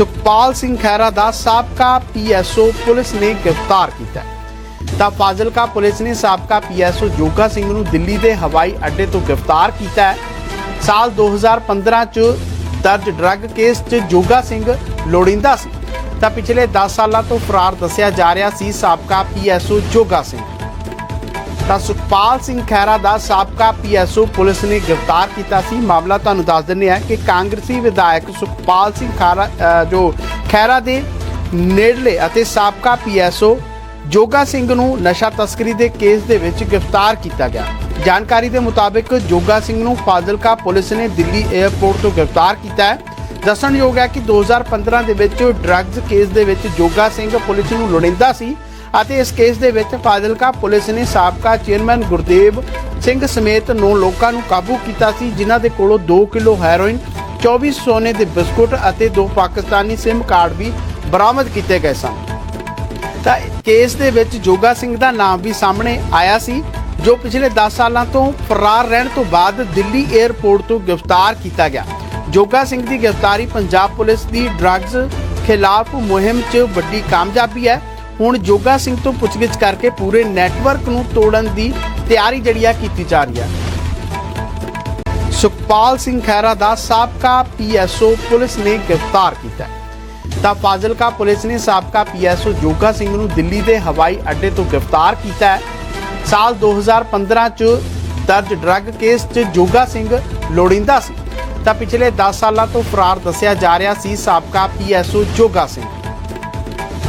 ਸੁਖਪਾਲ ਸਿੰਘ ਖਹਿਰਾ ਦਾ ਸਾਬਕਾ PSO police ਨੇ ਗ੍ਰਿਫਤਾਰ ਕੀਤਾ ਤਾਂ ਫਾਜ਼ਿਲਕਾ ਪੁਲਿਸ ਨੇ ਸਾਬਕਾ ਪੀਐਸਓ ਜੋਗਾ ਸਿੰਘ ਨੂੰ ਦਿੱਲੀ ਦੇ ਹਵਾਈ ਅੱਡੇ ਤੋਂ ਗ੍ਰਿਫਤਾਰ ਕੀਤਾ ਹੈ। ਸਾਲ 2015 ਚ ਦਰਜ ਡਰੱਗ ਕੇਸ 'ਚ ਜੋਗਾ ਸਿੰਘ ਲੋੜਿੰਦਾ ਸੀ। ਤਾਂ ਪਿਛਲੇ 10 ਸਾਲਾਂ ਤੋਂ ਫਰਾਰ ਦੱਸਿਆ ਜਾ ਰਿਹਾ ਸੀ ਸਾਬਕਾ ਪੀਐਸਓ ਜੋਗਾ ਸਿੰਘ। ਤਾਂ ਸੁਖਪਾਲ ਸਿੰਘ ਖਹਿਰਾ ਦਾ ਸਾਬਕਾ ਪੀਐਸਓ ਪੁਲਿਸ ਨੇ ਗ੍ਰਿਫਤਾਰ ਕੀਤਾ ਸੀ। ਮਾਮਲਾ ਤੁਹਾਨੂੰ ਦੱਸ ਦਿੰਦੇ ਆ ਕਿ ਕਾਂਗਰਸੀ ਵਿਧਾਇਕ ਸੁਖਪਾਲ ਸਿੰਘ ਖਾਰਾ ਜੋ ਖਹਿਰਾ ਦੇ ਨੇੜਲੇ ਅਤੇ ਸਾਬਕਾ ਪੀਐਸਓ ਜੋਗਾ ਸਿੰਘ ਨੂੰ ਨਸ਼ਾ ਤਸਕਰੀ ਦੇ ਕੇਸ ਦੇ ਵਿੱਚ ਗ੍ਰਿਫਤਾਰ ਕੀਤਾ ਗਿਆ। ਜਾਣਕਾਰੀ ਦੇ ਮੁਤਾਬਕ ਜੋਗਾ ਸਿੰਘ ਨੂੰ ਫਾਜ਼ਿਲਕਾ ਪੁਲਿਸ ਨੇ ਦਿੱਲੀ 에ਅਰਪੋਰਟ ਤੋਂ ਗ੍ਰਿਫਤਾਰ ਕੀਤਾ ਹੈ। ਦੱਸਣਯੋਗ ਹੈ ਕਿ 2015 ਦੇ ਵਿੱਚ ਡਰੱਗਸ ਕੇਸ ਦੇ ਵਿੱਚ ਜੋਗਾ ਸਿੰਘ ਪੁਲਿਸ ਨੂੰ ਲੋੜਿੰਦਾ ਸੀ। ਅਤੇ ਇਸ ਕੇਸ ਦੇ ਵਿੱਚ ਫਾਜ਼ਿਲਕਾ ਪੁਲਿਸ ਨੇ ਸਾਬਕਾ ਚੇਅਰਮੈਨ ਗੁਰਦੇਵ ਸਿੰਘ ਸਮੇਤ ਨੌ ਲੋਕਾਂ ਨੂੰ ਕਾਬੂ ਕੀਤਾ ਸੀ, ਜਿਨ੍ਹਾਂ ਦੇ ਕੋਲੋਂ 2 ਕਿਲੋ ਹੈਰੋਇਨ 24 ਸੋਨੇ ਦੇ ਬਿਸਕੁਟ ਅਤੇ ਦੋ ਪਾਕਿਸਤਾਨੀ ਸਿਮ ਕਾਰਡ ਵੀ ਬਰਾਮਦ ਕੀਤੇ ਗਏ ਸਨ। ਤਾਂ ਕੇਸ ਦੇ ਵਿੱਚ ਜੋਗਾ ਸਿੰਘ ਦਾ ਨਾਮ ਵੀ ਸਾਹਮਣੇ ਆਇਆ ਸੀ, ਜੋ ਪਿਛਲੇ 10 ਸਾਲਾਂ ਤੋਂ ਫਰਾਰ ਰਹਿਣ ਤੋਂ ਬਾਅਦ ਦਿੱਲੀ 에ਅਰਪੋਰਟ ਤੋਂ ਗ੍ਰਿਫਤਾਰ ਕੀਤਾ ਗਿਆ। ਜੋਗਾ ਸਿੰਘ ਦੀ ਗ੍ਰਿਫਤਾਰੀ ਪੰਜਾਬ ਪੁਲਿਸ ਦੀ ਡਰੱਗਸ ਖਿਲਾਫ ਮੁਹਿੰਮ 'ਚ ਵੱਡੀ ਕਾਮਯਾਬੀ ਹੈ। ਹੁਣ ਜੋਗਾ ਸਿੰਘ ਤੋਂ ਪੁੱਛਗਿੱਛ ਕਰਕੇ ਪੂਰੇ ਨੈਟਵਰਕ ਨੂੰ ਤੋੜਨ ਦੀ ਤਿਆਰੀ ਜਿਹੜੀ ਆ ਕੀਤੀ ਜਾ ਰਹੀ ਹੈ ਸੁਖਪਾਲ ਸਿੰਘ ਖਹਿਰਾ ਦਾ ਸਾਬਕਾ ਪੀਐਸਓ ਪੁਲਿਸ ਨੇ ਗ੍ਰਿਫਤਾਰ ਕੀਤਾ ਤਾਂ ਫਾਜ਼ਿਲਕਾ ਪੁਲਿਸ ਨੇ ਸਾਬਕਾ ਪੀਐਸਓ ਜੋਗਾ ਸਿੰਘ ਨੂੰ ਦਿੱਲੀ ਦੇ ਹਵਾਈ ਅੱਡੇ ਤੋਂ ਗ੍ਰਿਫਤਾਰ ਕੀਤਾ ਹੈ। ਸਾਲ 2015 ਚ ਦਰਜ ਡਰੱਗ ਕੇਸ 'ਚ ਜੋਗਾ ਸਿੰਘ ਲੋੜਿੰਦਾ ਸੀ। ਤਾਂ ਪਿਛਲੇ 10 ਸਾਲਾਂ ਤੋਂ ਫਰਾਰ ਦੱਸਿਆ ਜਾ ਰਿਹਾ ਸੀ ਸਾਬਕਾ ਪੀਐਸਓ ਜੋਗਾ ਸਿੰਘ।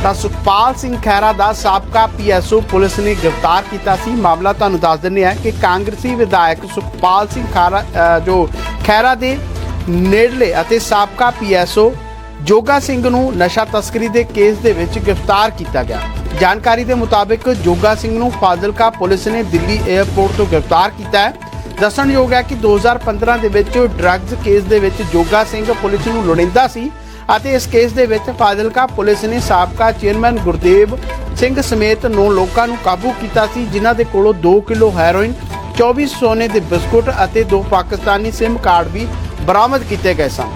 ਤਾਂ ਸੁਖਪਾਲ ਸਿੰਘ ਖਹਿਰਾ ਦਾ ਸਾਬਕਾ ਪੀਐਸਓ ਪੁਲਿਸ ਨੇ ਗ੍ਰਿਫਤਾਰ ਕੀਤਾ ਸੀ। ਮਾਮਲਾ ਤੁਹਾਨੂੰ ਦੱਸ ਦਿੰਦੇ ਆ ਕਿ ਕਾਂਗਰਸੀ ਵਿਧਾਇਕ ਸੁਖਪਾਲ ਸਿੰਘ ਖਾਰਾ ਜੋ ਖਹਿਰਾ ਦੇ ਨੇੜਲੇ ਅਤੇ ਸਾਬਕਾ ਪੀਐਸਓ ਜੋਗਾ ਸਿੰਘ ਨੂੰ ਨਸ਼ਾ ਤਸਕਰੀ ਦੇ ਕੇਸ ਦੇ ਵਿੱਚ ਗ੍ਰਿਫਤਾਰ ਕੀਤਾ ਗਿਆ। ਜਾਣਕਾਰੀ ਦੇ ਮੁਤਾਬਕ ਜੋਗਾ ਸਿੰਘ ਨੂੰ ਫਾਜ਼ਿਲਕਾ ਪੁਲਿਸ ਨੇ ਦਿੱਲੀ 에ਅਰਪੋਰਟ ਤੋਂ ਗ੍ਰਿਫਤਾਰ ਕੀਤਾ ਹੈ। ਦੱਸਣਯੋਗ ਹੈ ਕਿ 2015 ਦੇ ਵਿੱਚ ਡਰੱਗਸ ਕੇਸ ਦੇ ਵਿੱਚ ਜੋਗਾ ਸਿੰਘ ਪੁਲਿਸ ਨੂੰ ਲੋੜਿੰਦਾ ਸੀ। ਅਤੇ ਇਸ ਕੇਸ ਦੇ ਵਿੱਚ ਫਾਜ਼ਿਲਕਾ ਪੁਲਿਸ ਨੇ ਸਾਬਕਾ ਚੇਅਰਮੈਨ ਗੁਰਦੇਵ ਸਿੰਘ ਸਮੇਤ ਨੌ ਲੋਕਾਂ ਨੂੰ ਕਾਬੂ ਕੀਤਾ ਸੀ, ਜਿਨ੍ਹਾਂ ਦੇ ਕੋਲੋਂ 2 ਕਿਲੋ ਹੈਰੋਇਨ 24 ਸੋਨੇ ਦੇ ਬਿਸਕੁਟ ਅਤੇ ਦੋ ਪਾਕਿਸਤਾਨੀ ਸਿਮ ਕਾਰਡ ਵੀ ਬਰਾਮਦ ਕੀਤੇ ਗਏ ਸਨ।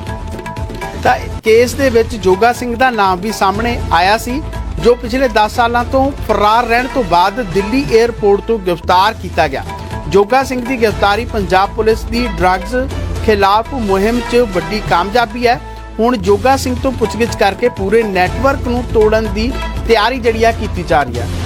ਤਾਂ ਕੇਸ ਦੇ ਵਿੱਚ ਜੋਗਾ ਸਿੰਘ ਦਾ ਨਾਮ ਵੀ ਸਾਹਮਣੇ ਆਇਆ ਸੀ, ਜੋ ਪਿਛਲੇ 10 ਸਾਲਾਂ ਤੋਂ ਫਰਾਰ ਰਹਿਣ ਤੋਂ ਬਾਅਦ ਦਿੱਲੀ 에ਅਰਪੋਰਟ ਤੋਂ ਗ੍ਰਿਫਤਾਰ ਕੀਤਾ ਗਿਆ। ਜੋਗਾ ਸਿੰਘ ਦੀ ਗ੍ਰਿਫਤਾਰੀ ਪੰਜਾਬ ਪੁਲਿਸ ਦੀ ਡਰੱਗਸ ਖਿਲਾਫ ਮੁਹਿੰਮ 'ਚ ਵੱਡੀ ਕਾਮਯਾਬੀ ਹੈ ਹੁਣ ਜੋਗਾ ਸਿੰਘ ਤੋਂ ਪੁੱਛਗਿੱਛ ਕਰਕੇ ਪੂਰੇ ਨੈਟਵਰਕ ਨੂੰ ਤੋੜਨ ਦੀ ਤਿਆਰੀ ਜਿਹੜੀ ਆ ਕੀਤੀ ਜਾ ਰਹੀ ਹੈ